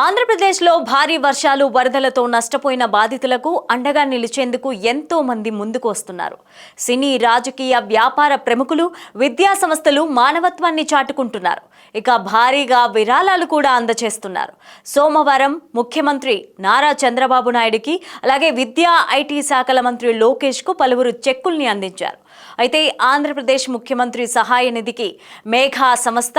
ఆంధ్రప్రదేశ్లో భారీ వర్షాలు వరదలతో నష్టపోయిన బాధితులకు అండగా నిలిచేందుకు ఎంతో మంది ముందుకు వస్తున్నారు. సినీ రాజకీయ వ్యాపార ప్రముఖులు విద్యా సంస్థలు మానవత్వాన్ని చాటుకుంటున్నారు. ఇక భారీగా విరాళాలు కూడా అందజేస్తున్నారు సోమవారం ముఖ్యమంత్రి నారా చంద్రబాబు నాయుడికి అలాగే విద్యా ఐటీ శాఖల మంత్రి లోకేష్కు పలువురు చెక్కుల్ని అందించారు. అయితే ఆంధ్రప్రదేశ్ ముఖ్యమంత్రి సహాయ నిధికి మేఘా సంస్థ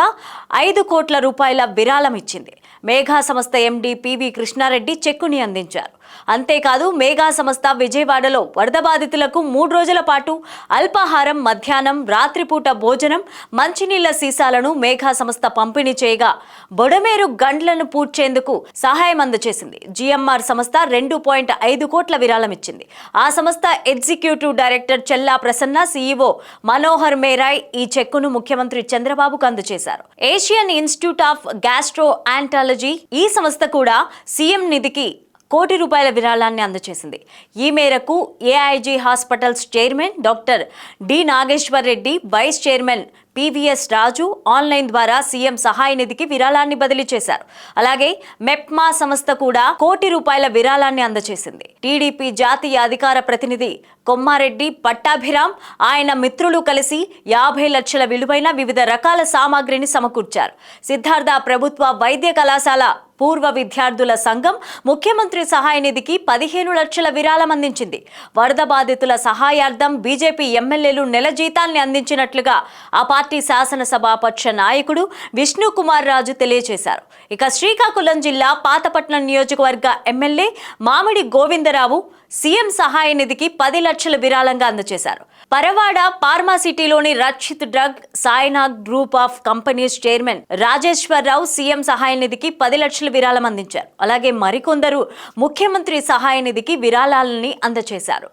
ఐదు కోట్ల రూపాయల విరాళం ఇచ్చింది. మేఘా సంస్థ ఎండీ పివి కృష్ణారెడ్డి చెక్కుని అందించారు. అంతేకాదు మేఘా సంస్థ విజయవాడలో వరద బాధితులకు మూడు రోజుల పాటు అల్పాహారం మధ్యాహ్నం రాత్రిపూట భోజనం మంచినీళ్ళ సీసాలను మేఘా సంస్థ పంపిణీ చేయగా బొడమేరు గండ్లను పూడ్చేందుకు సహాయం అందజేసింది. జిఎంఆర్ సంస్థ రెండు పాయింట్ ఐదు కోట్ల విరాళం ఇచ్చింది ఆ సంస్థ executive director Chella Prasanna CEO Manohar Merai ఈ చెక్కును ముఖ్యమంత్రి చంద్రబాబుకు అందజేశారు. Asian institute of gastroenterology ఈ సంస్థ కూడా సీఎం నిధికి కోటి రూపాయల విరాళాన్ని అందజేసింది ఈ మేరకు AIG hospitals chairman doctor D Nageshwar Reddy vice chairman PVS Raju online ద్వారా సీఎం సహాయ నిధికి విరాళాన్ని బదిలీ చేశారు. అలాగే మెప్మా సంస్థ కూడా కోటి రూపాయల విరాళాన్ని అందజేసింది టీడీపీ జాతీయ అధికార ప్రతినిధి కొమ్మారెడ్డి పట్టాభిరామ్ ఆయన మిత్రులు కలిసి యాభై లక్షల విలువైన వివిధ రకాల సామాగ్రిని సమకూర్చారు. సిద్ధార్థ ప్రభుత్వ వైద్య కళాశాల పూర్వ విద్యార్థుల సంఘం ముఖ్యమంత్రి సహాయ నిధికి పదిహేను లక్షల విరాళం అందించింది. వరద బాధితుల సహాయార్థం బీజేపీ ఎమ్మెల్యేలు నెల జీతాల్ని అందించినట్లుగా ఆ పార్టీ శాసనసభాపక్ష నాయకుడు విష్ణు కుమార్ రాజు తెలియజేశారు. ఇక శ్రీకాకుళం జిల్లా పాతపట్నం నియోజకవర్గ ఎమ్మెల్యే మామిడి గోవిందరావు సీఎం సహాయ నిధికి పది లక్షల విరాళంగా అందజేశారు. Paravada ఫార్మాసిటీలోని Rakshit drug Sainag group of companies chairman Rajeswararao CM సహాయ నిధికి పది లక్షల విరాళం అందించారు. అలాగే మరికొందరు ముఖ్యమంత్రి సహాయ నిధికి విరాళాలని అందజేశారు.